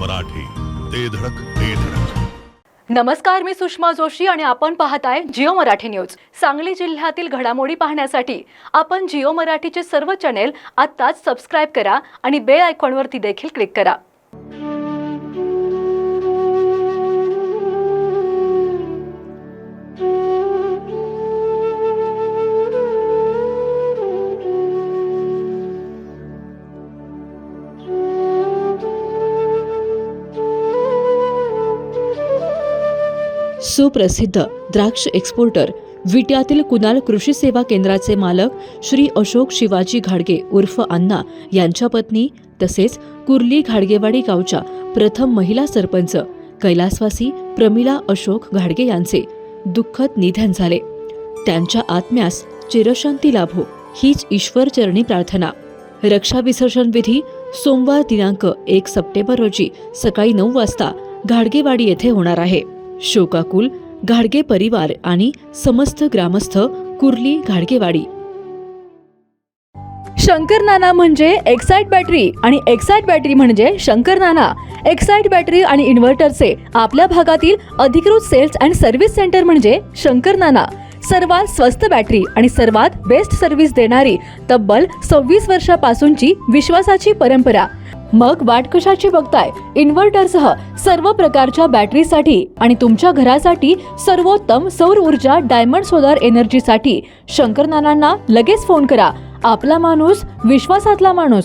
मराठी. ते धडक ते धडक. नमस्कार मी सुषमा जोशी आणि आपण पाहताय जिओ मराठी न्यूज. सांगली जिल्ह्यातील घडामोडी पाहण्यासाठी आपण जिओ मराठीचे सर्व चॅनेल आत्ताच सबस्क्राईब करा आणि बेल आयकॉनवरती देखील क्लिक करा. सुप्रसिद्ध द्राक्ष एक्सपोर्टर विट्यातील कुणाल कृषी सेवा केंद्राचे मालक श्री अशोक शिवाजी घाडगे उर्फ अण्णा यांच्या पत्नी तसेच कुर्ली घाडगेवाडी गावच्या प्रथम महिला सरपंच कैलासवासी प्रमिला अशोक घाडगे यांचे दुःखद निधन झाले. त्यांच्या आत्म्यास चिरशांती लाभो हीच ईश्वरचरणी प्रार्थना. रक्षा विसर्जन विधी सोमवार दिनांक एक सप्टेंबर रोजी सकाळी नऊ वाजता घाडगेवाडी येथे होणार आहे. शोकाकुल घाडगे परिवार आणि समस्त ग्रामस्थ कुर्ली घाडगेवाडी. शंकर नाना म्हणजे एक्साईट बॅटरी आणि एक्साईट बॅटरी म्हणजे शंकर नाना. एक्साईट बॅटरी आणि इन्व्हर्टरचे आपल्या भागातील अधिकृत सेल्स अँड सर्व्हिस सेंटर म्हणजे शंकर नाना. सर्वात स्वस्त बॅटरी आणि सर्वात बेस्ट सर्व्हिस देणारी तब्बल सव्वीस वर्षापासूनची विश्वासाची परंपरा. मग वाट कशाची बघताय? इन्व्हर्टरसह सर्व प्रकारच्या बॅटरीसाठी आणि तुमच्या घरासाठी सर्वोत्तम सौर ऊर्जा डायमंड सोलार एनर्जीसाठी शंकर नानांना लगेच फोन करा. आपला माणूस विश्वासातला माणूस.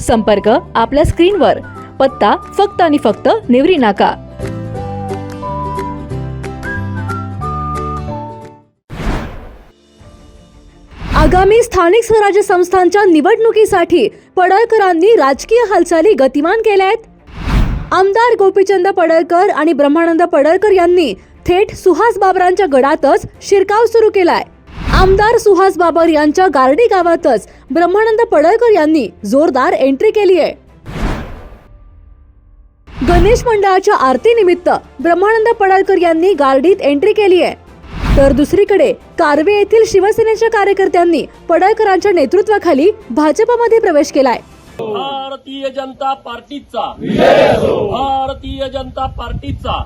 संपर्क आपल्या स्क्रीनवर. पत्ता फक्त आणि फक्त निवरी नाका. आगामी स्थानिक स्वराज्य संस्थांच्या निवडणुकीसाठी पडळकरांनी राजकीय हालचाली गतिमान केल्या आहेत. आमदार गोपीचंद पडळकर आणि ब्रह्मानंद पडळकर यांनी थेट सुहास बाबरांच्या गडातच शिरकाव सुरू केलाय. आमदार सुहास बाबर यांच्या गारडी गावातच ब्रह्मानंद पडळकर यांनी जोरदार एंट्री केली आहे. गणेश मंडळाच्या आरतीनिमित्त ब्रह्मानंद पडळकर यांनी गार्डीत एंट्री केली आहे. तर दुसरीकडे कार्वे येथील शिवसेनेच्या कार्यकर्त्यांनी पडळकरांच्या नेतृत्वाखाली भाजपमध्ये प्रवेश केलाय. भारतीय जनता पार्टीचा. भारतीय जनता पार्टीचा.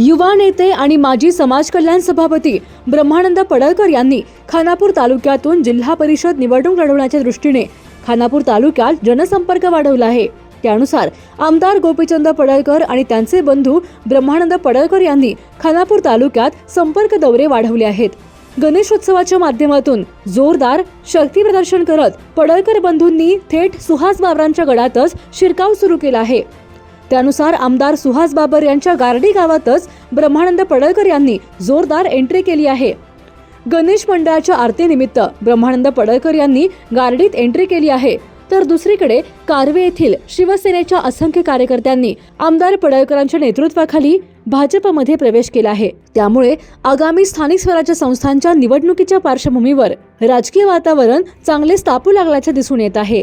युवा नेते आणि माजी समाज कल्याण सभापती ब्रह्मानंद पडळकर यांनी खानापूर तालुक्यातून जिल्हा परिषद निवडणूक लढवण्याच्या दृष्टीने खानापूर तालुक्यात जनसंपर्क वाढवला आहे. त्यानुसार आमदार गोपीचंद पडळकर आणि त्यांचे बंधू ब्रह्मानंद पडळकर यांनी खानापूर तालुक्यात संपर्क दौरे वाढवले आहेत. गणेशोत्सवाच्या माध्यमातून जोरदार शक्ती प्रदर्शन करत पडळकर बंधूंनी थेट सुहास बाबरांच्या गडातच शिरकाव सुरू केला आहे. त्यानुसार आमदार सुहास बाबर यांच्या गारडी गावातच ब्रह्मानंद पडळकर यांनी जोरदार एंट्री केली आहे. गणेश मंडळाच्या आरतीनिमित्त ब्रह्मानंद पडळकर यांनी गारडीत एंट्री केली आहे. तर दुसरीकडे कारवे येथील शिवसेनेच्या असंख्य कार्यकर्त्यांनी आमदार पडळकरांच्या नेतृत्वाखाली भाजपमध्ये प्रवेश केला आहे. त्यामुळे आगामी स्थानिक स्वराज्य संस्थांच्या निवडणुकीच्या पार्श्वभूमीवर राजकीय वातावरण चांगले तापू लागल्याचे दिसून येत आहे.